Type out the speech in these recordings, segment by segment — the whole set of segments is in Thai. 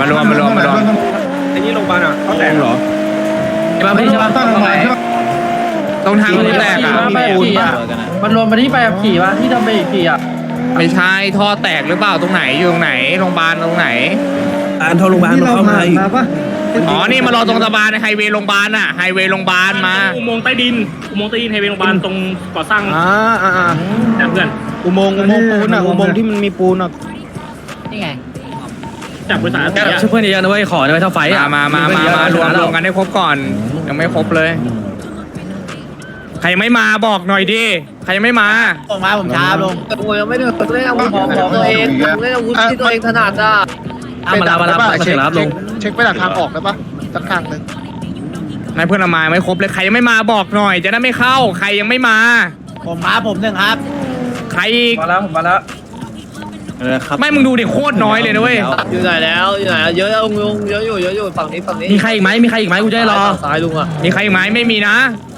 มารวมมารวมมารวมไอ้นี่โรงพยาบาลอะเขาแตกเหรอใช่ป่ะพี่ใช่ป่ะตั้งตรงไหนใช่ปะตรงทางรถแรกอะไปขี่อะมันรวมมาที่ไปขี่ป่ะที่ทำไปขี่อะไม่ใช่ท่อแตกหรือเปล่าตรงไหนอยู่ตรงไหนโรงพยาบาลตรงไหนอ่านโทรโรงพยาบาลที่มาเราเข้าผ่ามาอีกมาปะอ๋อ นี่มารอตรงสะพานไฮเวย์โรงพยาบาลอะ ไฮเวย์โรงพยาบาลมา อุโมงค์ใต้ดิน อุโมงค์ใต้ดินไฮเวย์โรงพยาบาลตรงก่อสร้าง อ่าอ่าอ่าแต่เพื่อน อุโมงค์อุโมงค์ปูนอะ อุโมงค์ที่มันมีปูนอะ จากบริษัทอาเซียช่วยเพื่อนเยอะนะเว้ยขอได้เท่าไฟมามามามา มารวมรวมกันให้ครบก่อน ยังไม่ครบเลย ใครยังไม่มาบอกหน่อยดิ ใครยังไม่มาผมมาผมช้าลงผมยังไม่ได้เล่นอาวุธของตัวเองผมเล่นอาวุธที่ตัวเองถนัดอะมาลามาลามาเช็ครับลงเช็คไปจากทางออกได้ปะสักทางหนึ่งนายเพื่อนเอามาไม่ครบเลยใครยังไม่มาบอกหน่อย จะได้ไม่เข้า ใครยังไม่มา ผมมาผมหนึ่งครับ ใครอีกมาแล้วผมมาแล้ว ไม่มึงดูดิโคตรน้อยเลยนะเว้ยอยู่ไหนแล้วอยู่ไหนเยอะแล้วลุงเยอะอยู่เยอะอยู่ฝั่งนี้ฝั่งนี้มีใครอีกไหมมีใครอีกไหมกูจะได้รอซ้ายลุงอะมีใครอีกไหมไม่มีนะ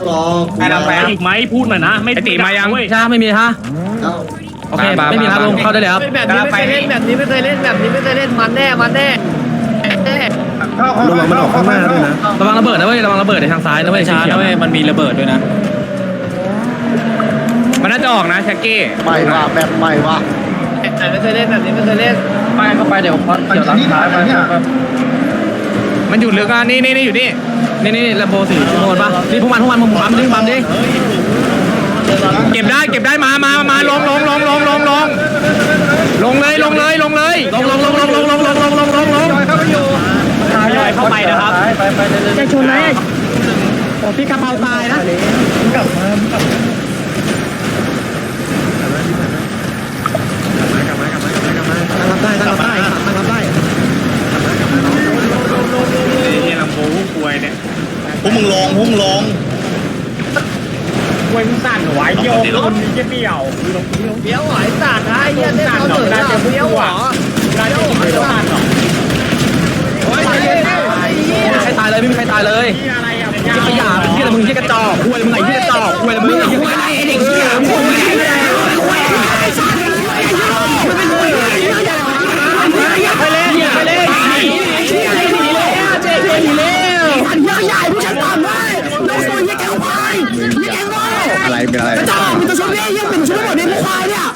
รอใครรับแฟอีกไหมพูดหน่อยนะไม่ไอ้ตีมายังเว้ยใช่ไม่มีฮะแล้วโอเคไม่มีครับลงเข้าได้เลยครับแบบนี้ไม่เคยเล่นแบบนี้ไม่เคยเล่นแบบนี้ไม่เคยเล่นมันแน่มันแน่แน่เข้าเข้าระวังมันออกข้างหน้าด้วยนะระวังระเบิดนะเว้ยระวังระเบิดในทางซ้ายนะเว้ยช้านะเว้ยมันมีระเบิดด้วยนะมันน่าจะออกนะแช็กกี้ใหม่ว่ะแบบใหม่ว่ะ แต่ไม่เคยเล่นแบบนี้ไม่เคยเล่นไปเข้าไปเดี๋ยวพอเดี๋ยวล้างซ้ายไปมันอยู่ลึกอะนี่นี่นี่อยู่นี่นี่นี่ลำโบสีชมพูปะนี่พวกมันพวกมันมึงปั๊มดิปั๊มดิเก็บได้เก็บได้มามามาลงลงลงลงลงลงลงเลยลงเลยลงเลยลงลงลงลงลงลงลงลงลงลงลงเข้าไปนะครับจะชนไหนโอ้พี่กระเพราตายนะนี่ลำโพงผู้ป่วยเนี่ยพวกมึงลองพวกมึงลองป่วยมึงสั่นไหวโยมมันมีแค่เดี่ยวเบี้ยวไหอยสัตว์นะไอ้เหี้ยเล่นเขาเหนืออะเบี้ยวหรอได้จะมีไม่สั่นหรอใครตายเลยไม่มีใครตายเลยที่อะไรอะขยะเป็นที่อะไรมึงที่กระจอกคุยมึงไอ้ที่ อะไรเป็นอะไรไหวเนี่ย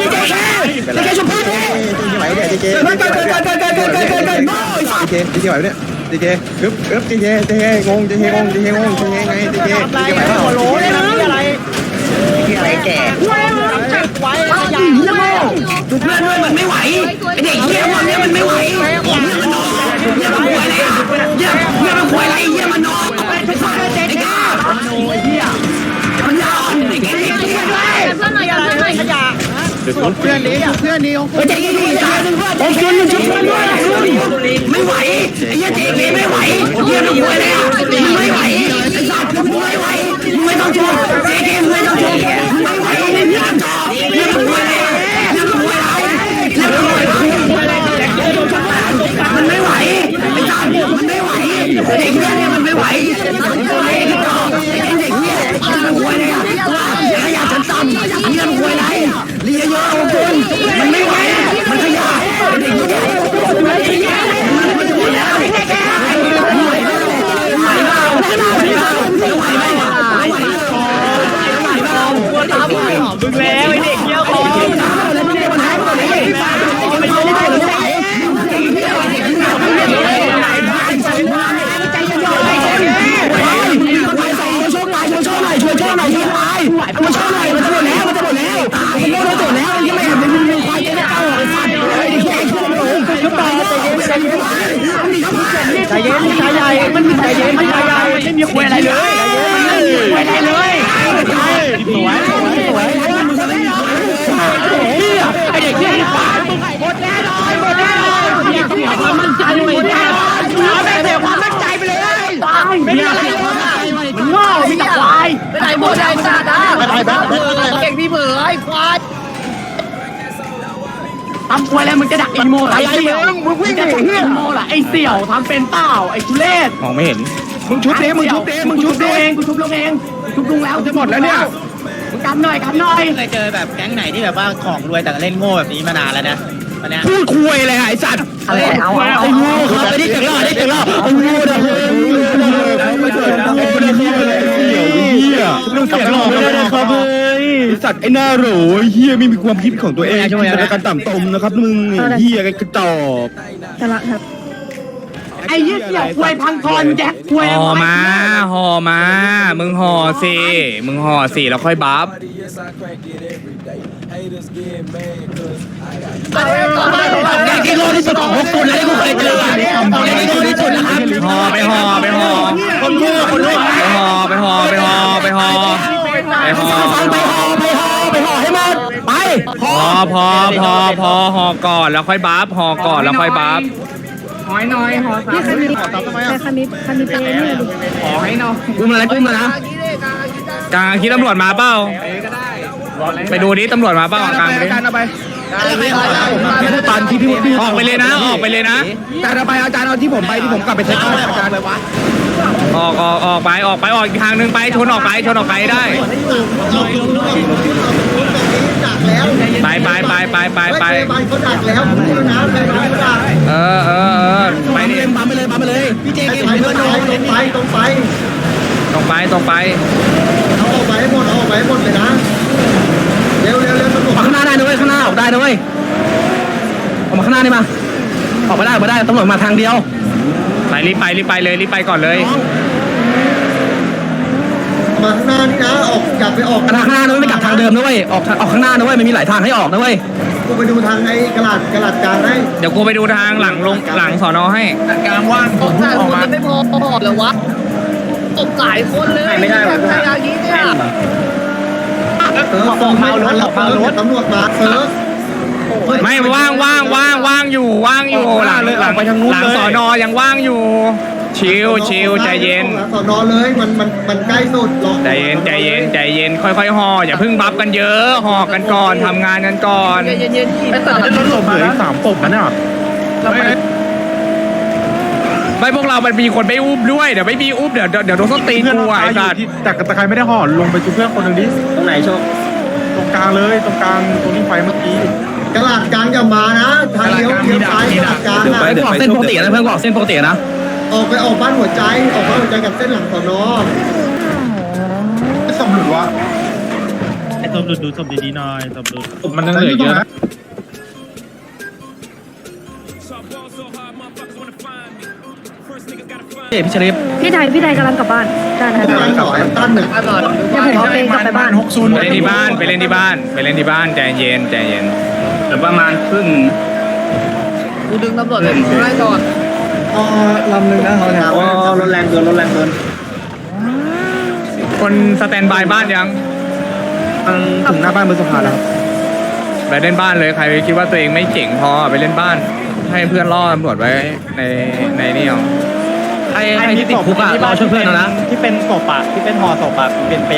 ดีเจดีเจดีเจดีเจไหวเนี่ยดีเจอึ๊บอึ๊บดีเจดีเจงงดีเจงงดีเจงงดีเจไงดีเจดีเจไหวเปล่าโหลเลยนะนี่อะไรที่อะไรแก่ไว้ขยะเพื่อนด้วยมันไม่ไหวไอเด็กเหี้ยมันเนี่ยมันไม่ไหวเหี้ยมันนอนเหี้ยมันป่วยอะไรอะเหี้ยเหี้ยมันป่วยอะไรเหี้ยมันนอน เพื่อนนี้เพื่อนนี้ของไอ้เด็กเหี้ยผมชวนมันชวนมันด้วยไม่ไหวไอ้เหี้ยเด็กนี่ไม่ไหวเหี้ยมันป่วยอะไรอะมันไม่ไหวไอ้สัตว์มันไม่ไหวมึงไม่ต้องชวนเจ๊เกมไม่ต้องชวนมึงไม่ไหวเหี้ยมันเหี้ยมันป่วยอะไรเหี้ยมันป่วยอะไรเหี้ยมันป่วยอะไรมันไม่ไหวไอ้สัตว์มันไม่ไหวเด็กเนี่ยมันไม่ไหวไอ้เด็กเด็กเนี่ยมันป่วยอะไรอะขยะชั้นต่ำเหี้ยมันป่วยอะไรเลียเยอะโอ้คุณมันไม่ไหวมันขยะเด็กเนี่ยมันขยะมันป่วยแล้วไหวเปล่าไหวเปล่าไหวเปล่าไหวเปล่า มึงแล้วไอ้เด็กเบี้ยวคอ ใจเย็นใจใหญ่มันใจเย็นใจใหญ่ไม่มีคุยอะไรเลยคุยอะไรเลยสวยสวยสวยไอเด็กเนี่ยหมดแน่นอนหมดแน่นอนความมั่น ใจไม่ได้เอาแต่เสียความมั่นใจไปเลยตายไม่มีอะไรมันโง่มีแต่ควายไปไหนหมดไอ้สัตว์อะเก่งพี่เบื่อไอ้ควายทำควยแล้วมึงจะดักอีโมไอ้เสี่ยวมึงวิ่งจะดักอีโมล่ะไอ้เสี่ยวทำเป็นเปล่าไอ้ทุเรศมองไม่เห็นมึงชุบเด้มึงชุบเด้มึงชุบเด้เองกูชุบลงเองชุบลงแล้วจะหมดแล้วเนี่ยมึงกันหน่อยกันหน่อยเคยเจอแบบแก๊งไหนที่แบบว่าของรวยแต่เล่นโง่แบบนี้มานานแล้วนะ พูดคุยเลยไอ้สัตว์อะไรเอาไอ้งูครับไอ้นี่จังรอดได้จังรอดไอ้งูนะไม่เจอเขาเป็นเหี้ยอะไรเหี้ยลูกเสียงหลอกไม่ได้ครับเฮ้ยไอ้สัตว์ไอ้หน้าโหรไอ้เหี้ยไม่มีความคิดของตัวเองคิดแต่การต่ำตมนะครับมึงไอ้เหี้ยไอ้กระจอกไอ้ยี่เสี่ยวควยพังทอนแจ็คควยห่อมาห่อมา มึงห่อสิ มึงห่อสิแล้วค่อยบัฟ แกที่โลที่สุดของพวกคุณเลยที่กูเคยเจอแกที่โลที่สุดนะครับห่อไปห่อไปห่อคนโง่คนโง่ไปห่อไปห่อไปห่อไปห่อไปห่อฟังไปห่อไปห่อไปห่อให้หมดไปพอพอพอพอห่อก่อนแล้วค่อยบัฟห่อก่อนแล้วค่อยบัฟพี่คันนี้แต่คันนี้คันนี้เป็นนี่ดิกูมาอะไรกูมานะกลางคิดตำรวจมาเปล่าไปดูดิตำรวจมาเปล่ากลางดิพี่พูดตอนที่พี่พี่ออกไปเลยนะ ออกไปเลยนะอาจารย์เอาไปอาจารย์เอาที่ผมไปที่ผมกลับไปเช็คเอาอาจารย์ออกออกออกไปออกไปออกอีกทางหนึ่งไปชนออกไปชนออกไปได้ไปไปไปไปไปไปเขาดักแล้วพูดนะไปไปดักเออเออเออไปดิบัมไปเลยบัมไปเลยพี่เจไปเก่งไปเพื่อนตน้รองงไปตรงไปตรงไปตรงไปเอาออกไปให้หมดเอาออกไปให้หมดเลยนะ เร็วเร็วเร็วตำรวจออกข้างหน้าได้นะเว้ยข้างหน้าออกได้นะเว้ยออกมาข้างหน้านี่มาออกมาได้ออกมาได้ตำรวจมาทางเดียวไปรีบไปรีบไปเลยรีบไปก่อนเลย มาข้างหน้านี่นะ ออกกลับไปออกทางข้างหน้านะเว้ยไม่กลับทางเดิมนะเว้ยออกออกข้างหน้านะเว้ยมันมีหลายทางให้ออกนะเว้ยกูไปดูทางไอ้กระดาษกระดาษกลางให้เดี๋ยวกูไปดูทางหลังลงหลังสอนอให้กลางว่างสงสารคนมันไม่พอเหรอวะตบหลายคนเลยไม่ได้ใครอย่างนี้เนี่ย เออส่งไม่ทันหรอกเออตำรวจมาเออไม่ว่างว่างว่างว่างอยู่ว่างอยู่หลังหลังไปทางนู้นหลังสอนอยังว่างอยู่ชิลชิลใจเย็นสอนอเลยมันมันมันใกล้สุดหรอกใจเย็นใจเย็นใจเย็นค่อยๆห่ออย่าเพิ่งบัฟกันเยอะห่อกันก่อนทำงานกันก่อนเย็นๆไอ้สัตว์รถหลบเหลือสามศพนะเนี่ย ไม่พวกเรามันมีคนไม่อุ้มด้วย เดี๋ยวไม่มีอุ้มเดี๋ยวเดี๋ยวเดี๋ยวโดนส้นตีนเพื่อนกูเราอะตายไอ้อยู่สัตว์ที่แต่แต่ใครไม่ได้ห่อลงไปช่วยเพื่อนคนหนึ่งดิตรงไหนโชคตรงกลางเลยตรงกลางตรงนี้ไฟเมื่อกี้กระดาษกลางอย่ามานะ ทางเลี้ยวเลี้ยวซ้ายกระดาษกลางไปนะออกเส้นปกตินะเพื่อนออกเส้นปกตินะออกไปออกบ้านหัวใจ ออกบ้านหัวใจกับเส้นหลังสอนอศพหลุดวะไอ้ศพหลุดดูศพดีๆหน่อยศพหลุดมันยังเหลือเยอะ เฮ้พี่ชลิปพี่ไทยพี่ไทยกำลังกลับบ้านได้ได้บ้านหน่อยตั้นหนึ่งมาก่อนเดี๋ยวผมเอาไปกลับไปบ้านไปเล่นที่บ้านไปเล่นที่บ้านไปเล่นที่บ้านใจเย็นใจเย็นเหลือประมาณครึ่งกูดึงตำรวจเลยไล่ก่อนอ๋อลำหนึ่งนะเขาเนี่ยอ๋อรถแรงเกินรถแรงเกินคนสแตนบายบ้านยังถึงหน้าบ้านบนสะพานแล้วไปเล่นบ้านเลยใครคิดว่าตัวเองไม่เจ๋งพอไปเล่นบ้าน ให้เพื่อนล่อตำรวจไว้ในในนี่เอา ใครใครที่ติดคุกอะรอช่วยเพื่อนนะ ที่เป็นศพอะที่เป็นห่อศพอะเป็นเป